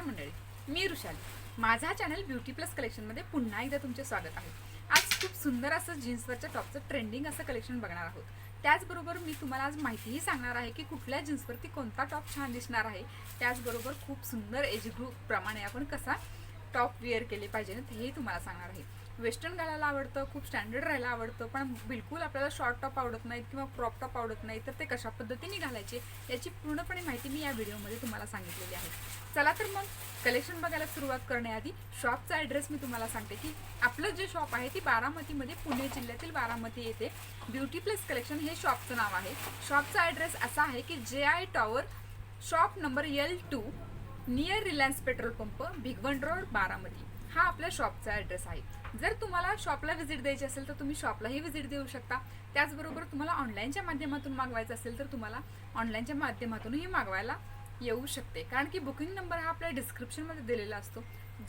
नमस्कार मंडळी मी ऋषाली माझा चॅनल ब्युटी प्लस कलेक्शनमध्ये पुन्हा एकदा तुमचे स्वागत आहे. आज खूप सुंदर असं जीन्सवरच्या टॉपचं ट्रेंडिंग असं कलेक्शन बघणार आहोत. त्याचबरोबर मी तुम्हाला आज माहितीही सांगणार आहे की कुठल्या जीन्सवरती कोणता टॉप छान दिसणार आहे. त्याचबरोबर खूप सुंदर एज ग्रुप प्रमाणे आपण कसा टॉप वेअर केले पाहिजे हेही तुम्हाला सांगणार आहे. वेस्टर्न घालायला आवडतं खूप स्टँडर्ड राहायला आवडतं पण बिलकुल आपल्याला शॉर्ट टॉप आवडत नाहीत किंवा क्रॉप टॉप आवडत नाही तर ते कशा पद्धतीने घालायचे याची पूर्णपणे माहिती मी या व्हिडिओमध्ये तुम्हाला सांगितलेली आहे. चला तर मग कलेक्शन बघायला सुरुवात करण्याआधी शॉपचा ॲड्रेस मी तुम्हाला सांगते की आपलं जे शॉप आहे ती बारामतीमध्ये पुणे जिल्ह्यातील बारामती येथे ब्युटी प्लस कलेक्शन हे शॉपचं नाव आहे. शॉपचा ॲड्रेस असा आहे की J I tower shop number L two near Reliance petrol pump Bhigwan road Baramati. हा आपल्या शॉपचा ॲड्रेस आहे. जर तुम्हाला शॉपला व्हिजिट द्यायची असेल तर तुम्ही शॉपलाही व्हिजिट देऊ शकता. त्याचबरोबर तुम्हाला ऑनलाईनच्या माध्यमातून मागवायचं असेल तर तुम्हाला ऑनलाईनच्या माध्यमातूनही मागवायला येऊ शकते. कारण की बुकिंग नंबर हा आपल्या डिस्क्रिप्शनमध्ये दिलेला असतो.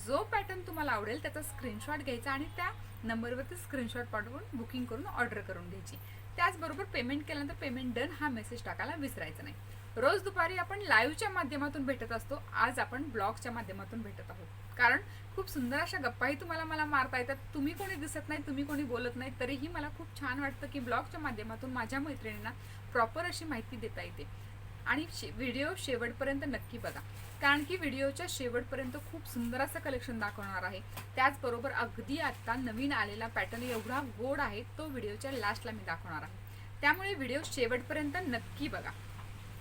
जो पॅटर्न तुम्हाला आवडेल त्याचा स्क्रीनशॉट घ्यायचा आणि त्या नंबरवरती स्क्रीनशॉट पाठवून बुकिंग करून ऑर्डर करून घ्यायची. त्याचबरोबर पेमेंट केल्यानंतर पेमेंट डन हा मेसेज टाकायला विसरायचा नाही. रोज दुपारी आपण लाईव्हच्या माध्यमातून भेटत असतो. आज आपण ब्लॉगच्या माध्यमातून भेटत आहोत. कारण खूप सुंदर अशा गप्पाही तुम्हाला मला मारता येतात. तुम्ही कोणी दिसत नाही तुम्ही कोणी बोलत नाही तरीही मला खूप छान वाटतं की ब्लॉगच्या माध्यमातून माझ्या मैत्रिणींना प्रॉपर अशी माहिती देता येते. आणि शे व्हिडिओ शेवटपर्यंत नक्की बघा. कारण की व्हिडिओच्या शेवटपर्यंत खूप सुंदर असं कलेक्शन दाखवणार आहे. त्याचबरोबर अगदी आत्ता नवीन आलेला पॅटर्न एवढा गोड आहे तो व्हिडिओच्या लास्टला मी दाखवणार आहे. त्यामुळे व्हिडिओ शेवटपर्यंत नक्की बघा.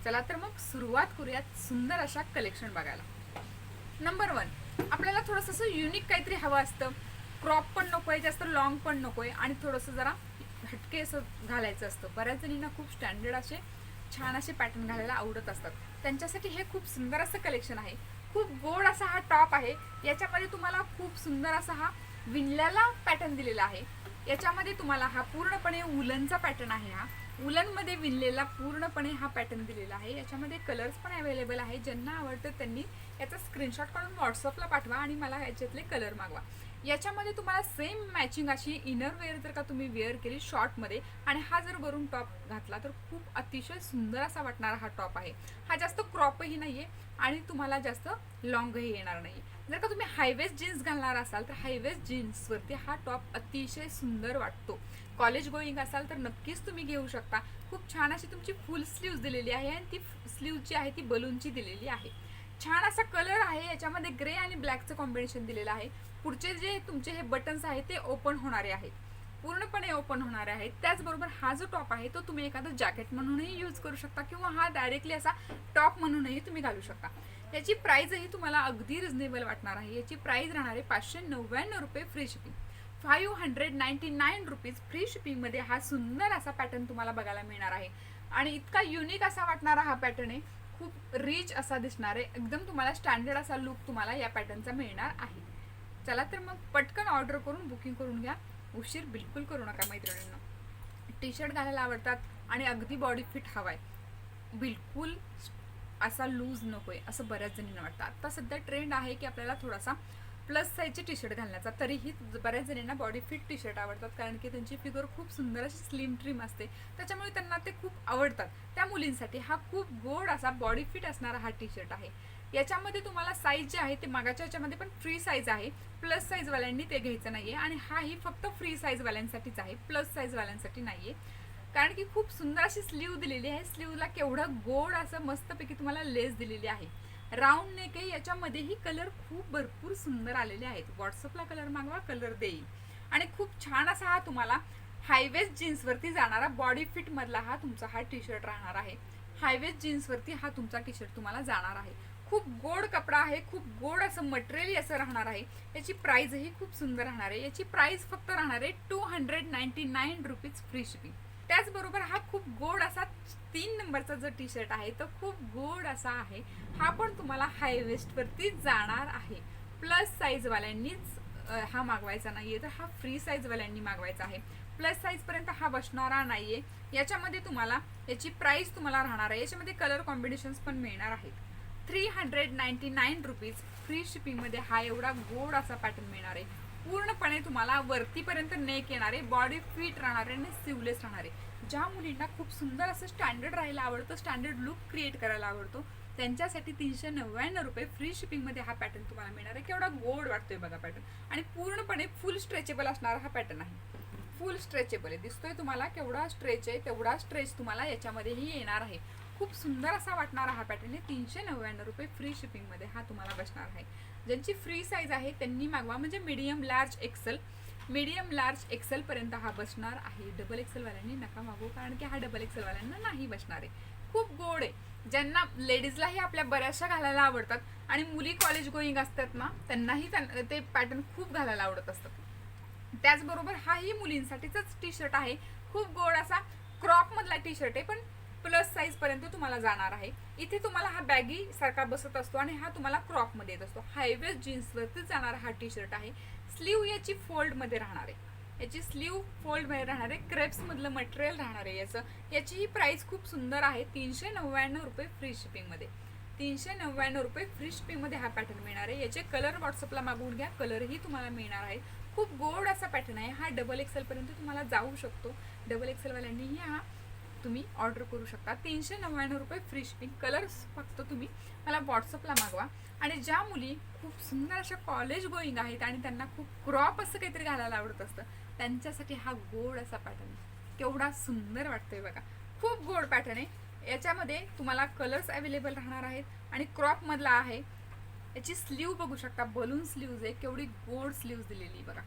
चला तर मग सुरुवात करूयात सुंदर अशा कलेक्शन बघायला. नंबर वन आपल्याला थोडंसं असं युनिक काहीतरी हवं असतं. क्रॉप पण नकोय जास्त लॉंग पण नकोय आणि थोडंसं जरा हटके असं घालायचं असतं. बऱ्याच जणींना खूप स्टँडर्ड असे छान असे पॅटर्न घालायला आवडत असतात. त्यांच्यासाठी हे खूप सुंदर असं कलेक्शन आहे. खूप गोड असा हा टॉप आहे. याच्यामध्ये तुम्हाला खूप सुंदर असा हा विणल्याला पॅटर्न दिलेला आहे. याच्यामध्ये तुम्हाला हा पूर्णपणे उलनचा पॅटर्न आहे हा. उलनमध्ये विणलेला पूर्णपणे हा पॅटर्न दिलेला आहे. याच्यामध्ये कलर्स पण अवेलेबल आहे ज्यांना आवडतं त्यांनी याचा स्क्रीनशॉट काढून व्हॉट्सअपला पाठवा आणि मला याच्यातले कलर मागवा. याच्यामध्ये तुम्हाला सेम मॅचिंग अशी इनर वेअर जर का तुम्ही वेअर केली शॉर्टमध्ये आणि हा जर वरून टॉप घातला तर खूप अतिशय सुंदर असा वाटणारा हा टॉप आहे. हा जास्त क्रॉपही नाही आहे आणि तुम्हाला जास्त लॉंगही येणार नाही. जर का तुम्ही हायवेस्ट जीन्स घालणार असाल तर हायवेस्ट जीन्सवरती हा टॉप अतिशय सुंदर वाटतो. कॉलेज गोईंग असाल तर नक्कीच तुम्ही घेऊ शकता. खूप छान अशी तुमची फुल स्लीव्ज दिलेली आहे आणि ती स्लीव जी आहे ती बलूनची दिलेली आहे. छान असा कलर आहे याच्यामध्ये ग्रे आणि ब्लॅकचं कॉम्बिनेशन दिलेलं आहे. पुढचे जे तुमचे हे बटन्स आहेत ते ओपन होणारे आहेत. पूर्णपणे ओपन होणारे आहेत. त्याचबरोबर हा जो टॉप आहे तो तुम्ही एखादं जॅकेट म्हणूनही यूज करू शकता किंवा हा डायरेक्टली असा टॉप म्हणूनही तुम्ही घालू शकता. याची प्राईजही तुम्हाला अगदी रिझनेबल वाटणार आहे. याची प्राईज राहणार आहे पाचशे नव्याण्णव रुपये free shipping five hundred ninety nine rupees free शिपिंगमध्ये हा सुंदर असा पॅटर्न तुम्हाला बघायला मिळणार आहे. आणि इतका युनिक असा वाटणारा हा पॅटर्न आहे खूप रिच असा दिसणार आहे. एकदम तुम्हाला स्टँडर्ड असा लुक तुम्हाला या पॅटर्नचा मिळणार आहे. चला तर मग पटकन ऑर्डर करून बुकिंग करून घ्या. उशीर बिलकुल करू नका मैत्रिणींना. टी शर्ट घालायला आवडतात आणि अगदी बॉडी फिट हवा आहे बिलकुल असा लूज नकोय असं बऱ्याच जणींना वाटतं. आता सध्या ट्रेंड आहे की आपल्याला थोडासा प्लस साईजचे टी शर्ट घालण्याचा. तरीही बऱ्याच जणींना बॉडी फिट टी शर्ट आवडतात कारण की त्यांची फिगर खूप सुंदर अशी स्लिम ट्रिम असते. त्याच्यामुळे त्यांना ते खूप आवडतात. त्या मुलींसाठी हा खूप गोड असा बॉडी फिट असणारा हा टी शर्ट आहे. याच्यामध्ये तुम्हाला साईज जे आहे ते मागाच्या याच्यामध्ये पण फ्री साईज आहे. प्लस साईजवाल्यांनी ते घ्यायचं नाही आहे आणि हाही फक्त फ्री साईजवाल्यांसाठीच आहे. प्लस साईजवाल्यांसाठी नाही आहे कारण की खूप सुंदर अशी स्लीव दिलेली आहे. स्लीवला केवढं गोड असं मस्तपैकी तुम्हाला लेस दिलेली आहे. राऊंड नेक आहे याच्यामध्येही कलर खूप भरपूर सुंदर आलेले आहेत. व्हॉट्सअपला कलर मागवा कलर देईल. आणि खूप छान असा हा तुम्हाला हायवेस्ट जीन्सवरती जाणारा बॉडी फिटमधला हा तुमचा हा टी शर्ट राहणार आहे. हायवेस्ट जीन्सवरती हा तुमचा टी शर्ट तुम्हाला जाणार आहे. खूप गोड कपडा आहे खूप गोड असं मटेरियल असं राहणार आहे. याची प्राईजही खूप सुंदर राहणार आहे. याची प्राईज फक्त राहणार आहे two hundred ninety nine rupees free shipping त्याचबरोबर हा खूप गोड असा तीन नंबरचा जो टी शर्ट आहे तो खूप गोड असा आहे. हा पण तुम्हाला हाय वेस्टवरती जाणार आहे. प्लस साईजवाल्यांनीच हा मागवायचा नाही आहे तर हा फ्री साईजवाल्यांनी मागवायचा आहे. प्लस साईजपर्यंत हा बसणारा नाही आहे याच्यामध्ये तुम्हाला याची प्राईस तुम्हाला राहणार आहे. याच्यामध्ये कलर कॉम्बिनेशन्स पण मिळणार आहेत. Three hundred ninety nine rupees free शिपिंगमध्ये हा एवढा गोड असा पॅटर्न मिळणार आहे. पूर्णपणे तुम्हाला वरतीपर्यंत नेक येणारे बॉडी फिट राहणारे आणि सिवलेस राहणारे. ज्या मुलींना खूप सुंदर असं स्टँडर्ड राहायला आवडतं स्टँडर्ड लुक क्रिएट करायला आवडतो त्यांच्यासाठी तीनशे नव्याण्णव रुपये फ्री शिपिंगमध्ये हा पॅटर्न तुम्हाला मिळणार आहे. केवढा गोड वाटतोय बघा पॅटर्न आणि पूर्णपणे फुल स्ट्रेचेबल असणारा हा पॅटर्न आहे. फुल स्ट्रेचेबल आहे. दिसतोय तुम्हाला केवढा स्ट्रेच आहे तेवढा स्ट्रेच तुम्हाला याच्यामध्येही येणार आहे. खूप सुंदर असा वाटणारा हा पॅटर्न आहे. तीनशे नव्याण्णव रुपये फ्री शिपिंगमध्ये हा तुम्हाला बसणार आहे. ज्यांची फ्री साईज आहे त्यांनी मागवा. म्हणजे medium large XL medium large XL पर्यंत हा बसणार आहे. डबल एक्सेलवाल्यांनी नका मागू कारण की हा डबल एक्सेलवाल्यांना नाही बसणार आहे. खूप गोड आहे. ज्यांना लेडीजलाही आपल्या बऱ्याचशा घालायला आवडतात आणि मुली कॉलेज गोईंग असतात ना त्यांनाही त्यां- ते पॅटर्न खूप घालायला आवडत असतात. त्याचबरोबर हाही मुलींसाठीचाच टी शर्ट आहे. खूप गोड असा क्रॉपमधला टी शर्ट आहे पण प्लस साईज पर्यंत तुम्हाला जाणार आहे. इथे तुम्हाला हा बॅगी सारखा बसत असतो आणि हा तुम्हाला क्रॉपमध्ये येत असतो. हायवेज जीन्स वरती जाणारा हा टी शर्ट आहे. स्लीव याची फोल्डमध्ये राहणार आहे. याची स्लीव फोल्डमध्ये राहणार आहे. क्रेप्स मधलं मटेरियल राहणार आहे याचं. याची ही प्राइस खूप सुंदर आहे. तीनशे नव्याण्णव रुपये फ्री शिपिंगमध्ये. तीनशे नव्याण्णव रुपये फ्री शिपिंगमध्ये हा पॅटर्न मिळणार आहे. याचे कलर व्हॉट्सअपला मागवून घ्या. कलरही तुम्हाला मिळणार आहे. खूप गोड असा पॅटर्न आहे. हा डबल एक्सेल पर्यंत तुम्हाला जाऊ शकतो. डबल एक्सेल वाल्यांनीही हा तुम्ही ऑर्डर करू शकता. तीनशे नव्याण्णव रुपये फ्री शिपिंग कलर्स फक्त तुम्ही मला व्हॉट्सअपला मागवा. आणि ज्या मुली खूप सुंदर अशा कॉलेज गोईंग आहेत आणि त्यांना खूप क्रॉप असं काहीतरी घालायला आवडत असतं त्यांच्यासाठी हा गोड असा पॅटर्न केवढा सुंदर वाटतोय बघा. खूप गोड पॅटर्न आहे. याच्यामध्ये तुम्हाला कलर्स अवेलेबल राहणार आहेत आणि क्रॉपमधला आहे. याची स्लीव बघू शकता. बलून स्लीव्ज आहे. केवढी गोड स्लीव्ज दिलेली बघा.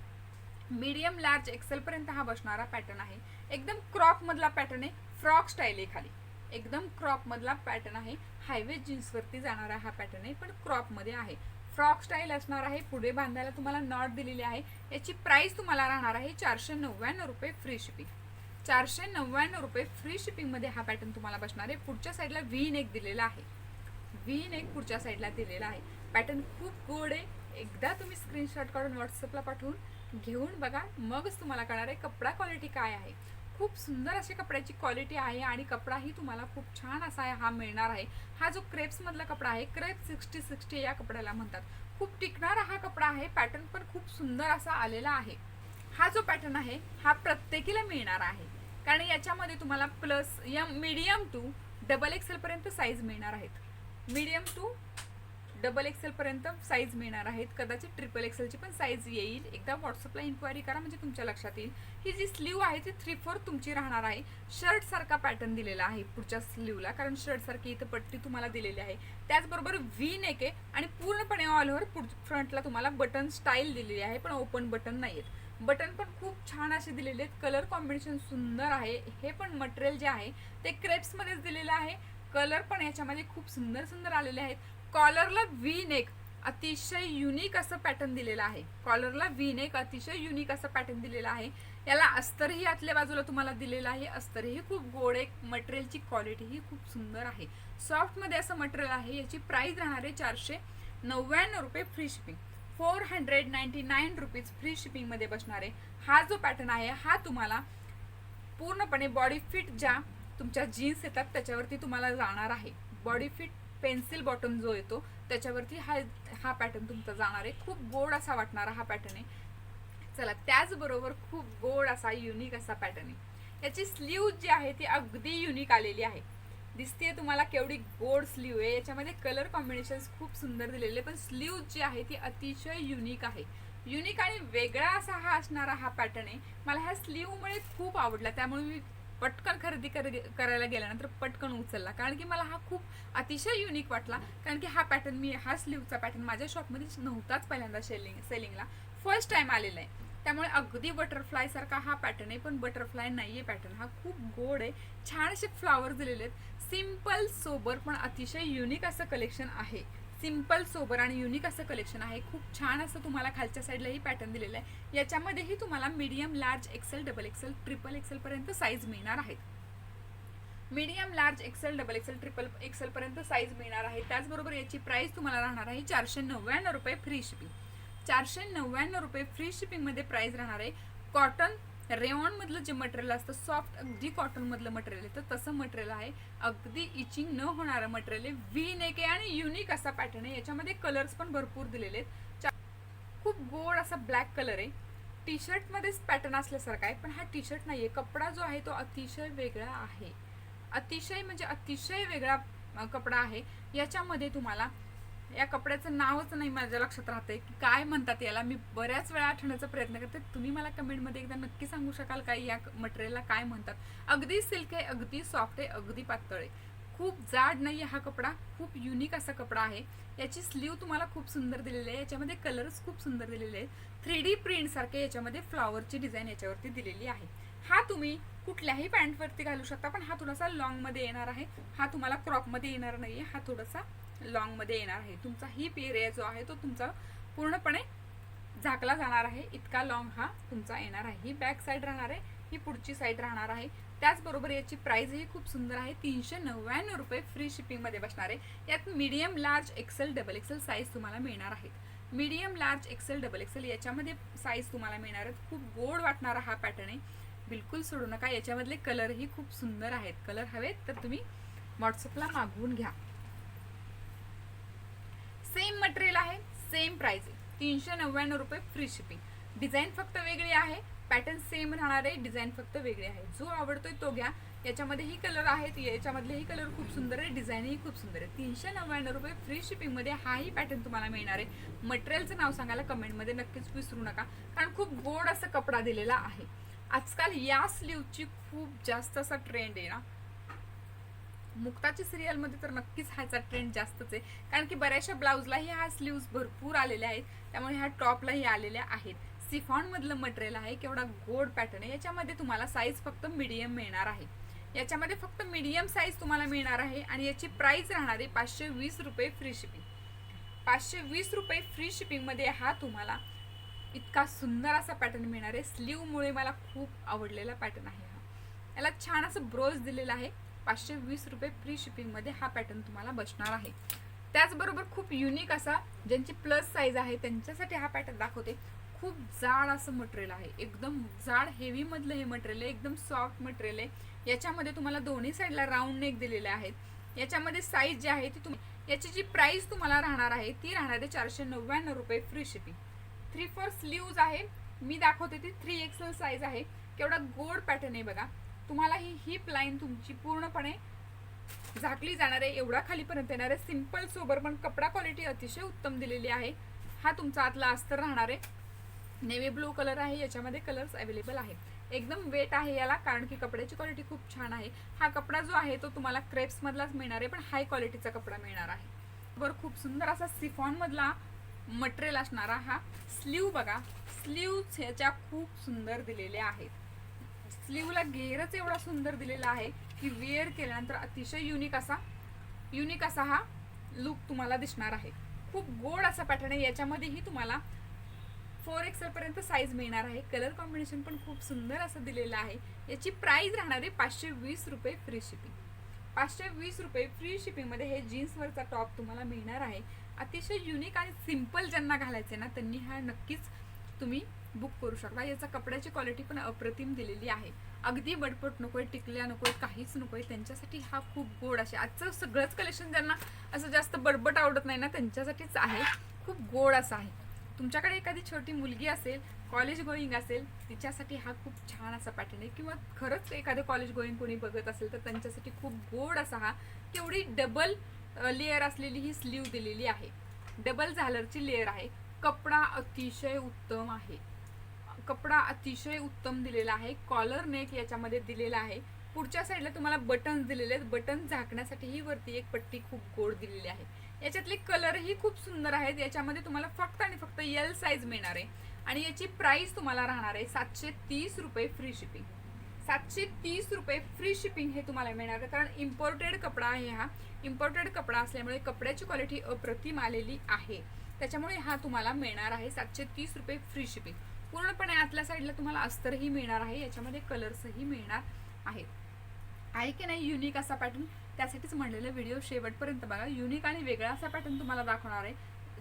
मीडियम लार्ज एक्सेलपर्यंत हा बसणारा पॅटर्न आहे. एकदम क्रॉपमधला पॅटर्न आहे. फ्रॉक स्टाईल आहे खाली. एकदम क्रॉपमधला पॅटर्न आहे. हायवे जीन्सवरती जाणारा हा पॅटर्न आहे पण क्रॉपमध्ये आहे. फ्रॉक स्टाईल असणार आहे पुढे बांधायला तुम्हाला नॉट दिलेली आहे. याची प्राईस तुम्हाला राहणार आहे चारशे नव्याण्णव रुपये फ्री शिपिंग चारशे नव्याण्णव रुपये फ्री शिपिंगमध्ये हा पॅटर्न तुम्हाला बसणार आहे. पुढच्या साईडला व्ही नेक दिलेला आहे. व्ही नेक पुढच्या साईडला दिलेला आहे. पॅटर्न खूप गोड आहे. एकदा तुम्ही स्क्रीनशॉट काढून व्हॉट्सअपला पाठवून घेऊन बघा. मगच तुम्हाला कळणार आहे कपडा क्वालिटी काय आहे. खूप सुंदर अशी कपड्याची क्वालिटी आहे आणि कपडाही तुम्हाला खूप छान असा आहे हा मिळणार आहे. हा जो क्रेप्समधला कपडा आहे क्रेप सिक्स्टी सिक्स्टी या कपड्याला म्हणतात. खूप टिकणारा हा कपडा आहे पॅटर्न पण खूप सुंदर असा आलेला आहे. हा जो पॅटर्न आहे हा प्रत्येकीला मिळणार आहे. कारण याच्यामध्ये तुम्हाला प्लस यम मीडियम टू डबल एक्सेलपर्यंत साईज मिळणार आहेत. मीडियम टू डबल एक्सेल पर्यंत साईज मिळणार आहेत. कदाचित ट्रिपल एक्सेलची पण साईज येईल. एकदा व्हॉट्सअपला इन्क्वायरी करा म्हणजे तुमच्या लक्षात येईल. ही जी स्लीव आहे ती थ्री फोर तुमची राहणार आहे. शर्ट सारखा पॅटर्न दिलेला आहे पुढच्या स्लीवला कारण शर्ट सारखी इथं पट्टी तुम्हाला दिलेली आहे. त्याचबरोबर व्ही नेक आहे आणि पूर्णपणे ऑल ओव्हर फ्रंटला तुम्हाला बटन स्टाईल दिलेली आहे पण ओपन बटन नाही आहेत. बटन पण खूप छान असे दिलेले आहेत. कलर कॉम्बिनेशन सुंदर आहे. हे पण मटेरियल जे आहे ते क्रेप्समध्येच दिलेलं आहे. कलर पण याच्यामध्ये खूप सुंदर सुंदर आलेले आहेत. कॉलरला व्ही नेक अतिशय युनिक असं पॅटर्न दिलेलं आहे. कॉलरला व्ही नेक अतिशय युनिक असं पॅटर्न दिलेलं आहे. याला अस्तरही आतल्या बाजूला तुम्हाला दिलेलं आहे. अस्तरही खूप गोड आहे. मटेरियलची क्वालिटी ही खूप सुंदर आहे. सॉफ्टमध्ये असं मटेरियल आहे. याची प्राईस राहणार आहे चारशे नव्याण्णव रुपये free shipping four hundred ninety nine rupees free शिपिंगमध्ये बसणार आहे. हा जो पॅटर्न आहे हा तुम्हाला पूर्णपणे बॉडी फिट ज्या तुमच्या जीन्स येतात त्याच्यावरती तुम्हाला जाणार आहे. बॉडी फिट पेन्सिल बॉटम जो येतो त्याच्यावरती हा हा पॅटर्न तुमचा जाणार आहे. खूप गोड असा वाटणारा हा पॅटर्न आहे. चला त्याचबरोबर खूप गोड असा युनिक असा पॅटर्न आहे. याची स्लीव जी आहे ती अगदी युनिक आलेली आहे. दिसते तुम्हाला केवढी गोड स्लीव आहे. याच्यामध्ये कलर कॉम्बिनेशन्स खूप सुंदर दिलेले पण स्लीव जी आहे ती अतिशय युनिक आहे. युनिक आणि वेगळा असा हा असणारा हा पॅटर्न आहे. मला ह्या स्लीवमुळे खूप आवडला. त्यामुळे मी पटकन खरेदी कर करायला गेल्यानंतर पटकन उचलला. कारण की मला हा खूप अतिशय युनिक वाटला. कारण की हा पॅटर्न मी हा स्लीवचा पॅटर्न माझ्या शॉपमध्ये नव्हताच पहिल्यांदा सेलिंग सेलिंगला फर्स्ट टाइम आलेला आहे. त्यामुळे अगदी बटरफ्लाय सारखा हा पॅटर्न आहे पण बटरफ्लाय नाही आहे पॅटर्न हा खूप गोड आहे. छान असे फ्लावर दिलेले आहेत. सिंपल सोबर पण अतिशय युनिक असं कलेक्शन आहे. सिंपल सोबर आणि युनिक असं कलेक्शन आहे. खूप छान असं तुम्हाला खालच्या साईडलाही पॅटर्न दिलेलं आहे. याच्यामध्येही तुम्हाला medium large XL double XL triple XL पर्यंत साईज मिळणार आहेत. Medium large XL double XL triple XL पर्यंत साईज मिळणार आहे. त्याचबरोबर याची प्राईस तुम्हाला राहणार आहे चारशे नव्याण्णव रुपये फ्री शिपिंग चारशे नव्याण्णव रुपये फ्री शिपिंगमध्ये प्राईस राहणार आहे. कॉटन रेऑन मधलं जे मटेरियल असतं सॉफ्ट अगदी कॉटन मधलं मटेरियल येतं तसं मटेरियल आहे. अगदी इचिंग न होणारं मटेरियल आहे. व्ही नेक आहे आणि युनिक असा पॅटर्न आहे. याच्यामध्ये कलर्स पण भरपूर दिलेले आहेत. खूप गोड असा ब्लॅक कलर आहे. टी शर्टमध्येच पॅटर्न असल्यासारखा आहे पण हा टी शर्ट नाहीये. कपडा जो आहे तो अतिशय वेगळा आहे. अतिशय म्हणजे अतिशय वेगळा कपडा आहे. याच्यामध्ये तुम्हाला या कपड्याचं नावच नाही माझ्या लक्षात राहतंय की काय म्हणतात याला. मी बऱ्याच वेळा आठवण्याचा प्रयत्न करते. तुम्ही मला कमेंटमध्ये एकदा नक्की सांगू शकाल काय या मटेरियलला काय म्हणतात? अगदी सिल्क आहे अगदी सॉफ्ट आहे अगदी पातळ आहे. खूप जाड नाही आहे हा कपडा खूप युनिक असा कपडा आहे. याची स्लीव तुम्हाला खूप सुंदर दिलेली आहे. याच्यामध्ये कलर्स खूप सुंदर दिलेले आहेत. थ्री डी प्रिंटसारखे याच्यामध्ये फ्लॉवरची डिझाईन याच्यावरती दिलेली आहे. हा तुम्ही कुठल्याही पॅन्टवरती घालू शकता पण हा थोडासा लॉंगमध्ये येणार आहे. हा तुम्हाला क्रॉपमध्ये येणार नाही हा थोडासा लॉंगमध्ये येणार आहे. तुमचा हिप एरिया जो आहे तो तुमचा पूर्णपणे झाकला जाणार आहे. इतका लॉंग हा तुमचा येणार आहे. ही बॅक साईड राहणार आहे ही पुढची साईड राहणार आहे. त्याचबरोबर याची प्राईजही खूप सुंदर आहे. तीनशे नव्याण्णव रुपये फ्री शिपिंगमध्ये बसणार आहे. यात medium large XL double XL size तुम्हाला मिळणार आहेत. Medium large XL double XL याच्यामध्ये साईज तुम्हाला मिळणार आहेत. खूप गोड वाटणारा हा पॅटर्न आहे. बिलकुल सोडू नका. याच्यामधले कलरही खूप सुंदर आहेत. कलर हवेत तर तुम्ही व्हॉट्सअपला मागवून घ्या. सेम मटेरियल आहे सेम प्राइस आहे. तीनशे नव्याण्णव रुपये फ्री शिपिंग डिझाईन फक्त वेगळी आहे पॅटर्न सेम राहणार आहे डिझाईन फक्त वेगळी आहे. जो आवडतोय तो घ्या. याच्यामध्येही कलर आहेत याच्यामधलेही कलर खूप सुंदर आहे डिझाईनही खूप सुंदर आहे. तीनशे नव्याण्णव रुपये फ्री शिपिंगमध्ये हाही पॅटर्न तुम्हाला मिळणार आहे. मटेरियलचं नाव सांगायला कमेंटमध्ये नक्कीच विसरू नका कारण खूप गोड असा कपडा दिलेला आहे. आजकाल या स्लीवची खूप जास्त असा ट्रेंड आहे ना. मुक्ताची सिरियलमध्ये तर नक्कीच ह्याचा ट्रेंड जास्तच आहे. कारण की बऱ्याचशा ब्लाऊजलाही हा स्लीव्ज भरपूर आलेल्या आहेत. त्यामुळे ह्या टॉपलाही आलेल्या आहेत. सिफॉनमधलं मटेरियल आहे केवढा गोड पॅटर्न आहे. याच्यामध्ये तुम्हाला साईज फक्त मीडियम मिळणार आहे. याच्यामध्ये फक्त मीडियम साईज तुम्हाला मिळणार आहे आणि याची प्राईस राहणार आहे पाचशे वीस रुपये फ्री शिपिंग पाचशे वीस रुपये फ्री शिपिंगमध्ये हा तुम्हाला इतका सुंदर असा पॅटर्न मिळणार आहे. स्लीवमुळे मला खूप आवडलेला पॅटर्न आहे हा. याला छान असं ब्रोज दिलेलं आहे. पाचशे वीस रुपये फ्री शिपिंगमध्ये हा पॅटर्न तुम्हाला बसणार आहे. त्याचबरोबर खूप युनिक असा ज्यांची प्लस साईज आहे त्यांच्यासाठी हा पॅटर्न दाखवते. खूप जाड असं मटेरियल आहे. एकदम जाड हेवीमधलं हे मटेरियल आहे. एकदम सॉफ्ट मटेरियल आहे. याच्यामध्ये तुम्हाला दोन्ही साईडला राऊंड नेक दिलेले आहेत. याच्यामध्ये साईज जी आहे ती तुम्ही याची जी प्राईस तुम्हाला राहणार आहे ती राहणार आहे चारशे नव्याण्णव रुपये free shipping three four sleeves आहे. मी दाखवते ती थ्री एक्सेल साईज आहे. केवढा गोड पॅटर्न आहे बघा. तुम्हाला ही हिप लाईन तुमची पूर्णपणे झाकली जाणार आहे एवढा खालीपर्यंत येणार आहे सिंपल सोबर पण कपडा क्वालिटी अतिशय उत्तम दिलेली आहे. हा तुमचा आतला अस्तर राहणार आहे. नेव्ही ब्लू कलर आहे याच्यामध्ये कलर्स अवेलेबल आहेत एकदम वेट आहे याला कारण की कपड्याची क्वालिटी खूप छान आहे. हा कपडा जो आहे तो तुम्हाला क्रेप्समधलाच मिळणार आहे पण हाय क्वालिटीचा कपडा मिळणार आहे. बरं खूप सुंदर असा सिफॉनमधला मटेरियल असणारा हा स्लीव बघा. स्लीव ह्याच्या खूप सुंदर दिलेल्या आहेत. स्लीवला घेरच एवढा सुंदर दिलेला आहे की वेअर केल्यानंतर अतिशय युनिक असा युनिक असा हा लुक तुम्हाला दिसणार आहे. खूप गोड असा पॅटर्न आहे याच्यामध्येही तुम्हाला फोर एक्सेलपर्यंत साईज मिळणार आहे. कलर कॉम्बिनेशन पण खूप सुंदर असं दिलेलं आहे. याची प्राईज राहणार आहे पाचशे वीस रुपये फ्री शिपिंग पाचशे वीस रुपये फ्री शिपिंगमध्ये हे जीन्सवरचा टॉप तुम्हाला मिळणार आहे. अतिशय युनिक आणि सिंपल ज्यांना घालायचे ना त्यांनी हा नक्कीच तुम्ही बुक करू शकता. याचा कपड्याची क्वालिटी पण अप्रतिम दिलेली आहे. अगदी बडपट नकोय टिकल्या नकोय काहीच नकोय. त्यांच्यासाठी हा खूप गोड असे आजचं सगळंच कलेक्शन ज्यांना असं जास्त बडबट आवडत नाही ना त्यांच्यासाठीच आहे. खूप गोड असं आहे. तुमच्याकडे एखादी छोटी मुलगी असेल कॉलेज गोईंग असेल तिच्यासाठी हा खूप छान असा पॅटर्न आहे. किंवा खरंच एखादं कॉलेज गोईंग कोणी बघत असेल तर त्यांच्यासाठी खूप गोड असा हा तेवढी डबल लेअर असलेली ही स्लीव दिलेली आहे. डबल झालरची लेअर आहे. कपडा अतिशय उत्तम आहे. कपडा अतिशय उत्तम दिलेला आहे कॉलर नेक याच्यामध्ये दिलेला आहे. पुढच्या साईडला तुम्हाला बटन्स दिलेले आहेत. बटन झाकण्यासाठीही वरती एक पट्टी खूप गोड दिलेली आहे. याच्यातले कलरही खूप सुंदर आहेत. याच्यामध्ये तुम्हाला फक्त आणि फक्त एल साईज मिळणार आहे. आणि याची प्राईस तुम्हाला राहणार आहे सातशे तीस रुपये फ्री शिपिंग सातशे तीस रुपये फ्री शिपिंग हे तुम्हाला मिळणार आहे. कारण इम्पोर्टेड कपडा आहे हा. इम्पोर्टेड कपडा असल्यामुळे कपड्याची क्वालिटी अप्रतिम आलेली आहे. त्याच्यामुळे हा तुम्हाला मिळणार आहे सातशे तीस रुपये फ्री शिपिंग पूर्णपणे आतल्या साईडला तुम्हाला अस्तरही मिळणार आहे याच्यामध्ये कलर्सही मिळणार आहेत. आहे की नाही युनिक असा पॅटर्न त्यासाठीच म्हणलेलं व्हिडिओ शेवटपर्यंत बघा. युनिक आणि वेगळा असा पॅटर्न तुम्हाला दाखवणार आहे.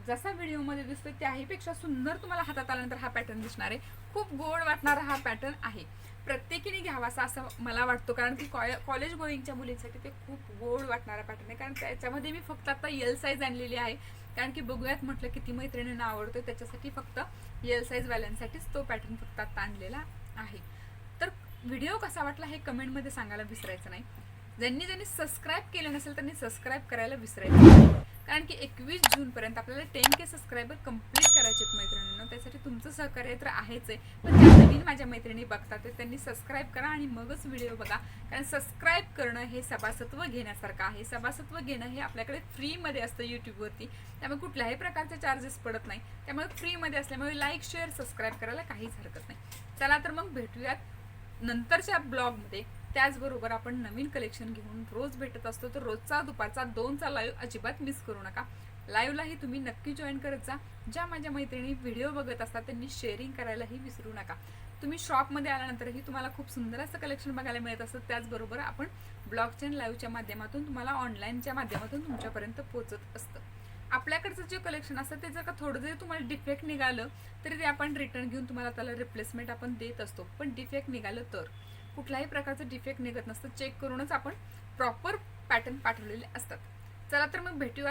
जसा व्हिडिओमध्ये दिसतोय त्याहीपेक्षा सुंदर तुम्हाला हातात आल्यानंतर हा पॅटर्न दिसणार आहे. खूप गोड वाटणारा हा पॅटर्न आहे. प्रत्येकीने घ्यावासा असं मला वाटतो कारण की कॉ कॉलेज गोईंगच्या मुलींसाठी ते खूप गोड वाटणारा पॅटर्न आहे. कारण त्याच्यामध्ये मी फक्त आता एल साईज आणलेली आहे. कारण की बघूयात म्हटलं किती मैत्रिणींना आवडतो त्याच्यासाठी फक्त एल साईज वाल्यांसाठीच तो पॅटर्न फक्त आता आणलेला आहे तर व्हिडिओ कसा वाटला हे कमेंटमध्ये सांगायला विसरायचं नाही ज्यांनी ज्यांनी सबस्क्राईब केलं नसेल त्यांनी सबस्क्राईब करायला विसरायचं नाही. कारण की एकवीस जूनपर्यंत आपल्याला टेन के सबस्क्रायबर कंप्लीट करायचे आहेत मैत्रिणींना. त्यासाठी तुमचं सहकार्य तर आहेच आहे. पण ज्या नवीन माझ्या मैत्रिणी बघतात ते त्यांनी सबस्क्राईब करा आणि मगच व्हिडिओ बघा. कारण सबस्क्राईब करणं हे सभासत्व घेण्यासारखं आहे. सभासत्व घेणं हे आपल्याकडे फ्रीमध्ये असतं यूट्यूबवरती त्यामुळे कुठल्याही प्रकारचे चार्जेस पडत नाही. त्यामुळे फ्रीमध्ये असल्यामुळे लाईक शेअर सबस्क्राईब करायला काहीच हरकत नाही. चला तर मग भेटूयात नंतरच्या ब्लॉगमध्ये त्याचबरोबर आपण नवीन कलेक्शन घेऊन रोज भेटत असतो तर रोजचा दुपारचा दोनचा लाईव्ह अजिबात मिस करू नका. लाईव्हलाही तुम्ही नक्की जॉईन करत जा. ज्या माझ्या मैत्रिणी व्हिडिओ बघत असतात त्यांनी शेअरिंग करायलाही विसरू नका. तुम्ही शॉपमध्ये आल्यानंतरही तुम्हाला खूप सुंदर असं कलेक्शन बघायला मिळत असतं. त्याचबरोबर आपण ब्लॉगच्या लाईव्हच्या माध्यमातून तुम्हाला ऑनलाईनच्या माध्यमातून तुमच्यापर्यंत पोहोचत असतं. आपल्याकडचं जे कलेक्शन असतं ते जर का थोडं जरी तुम्हाला डिफेक्ट निघालं तरी ते आपण रिटर्न घेऊन तुम्हाला त्याला रिप्लेसमेंट आपण देत असतो. पण डिफेक्ट निघालं तर? कुठल्याही प्रकारचं डिफेक्ट निघत नसतं. चेक करूनच आपण प्रॉपर पॅटर्न पाठवलेले असतात. चला तर मग भेटूयात.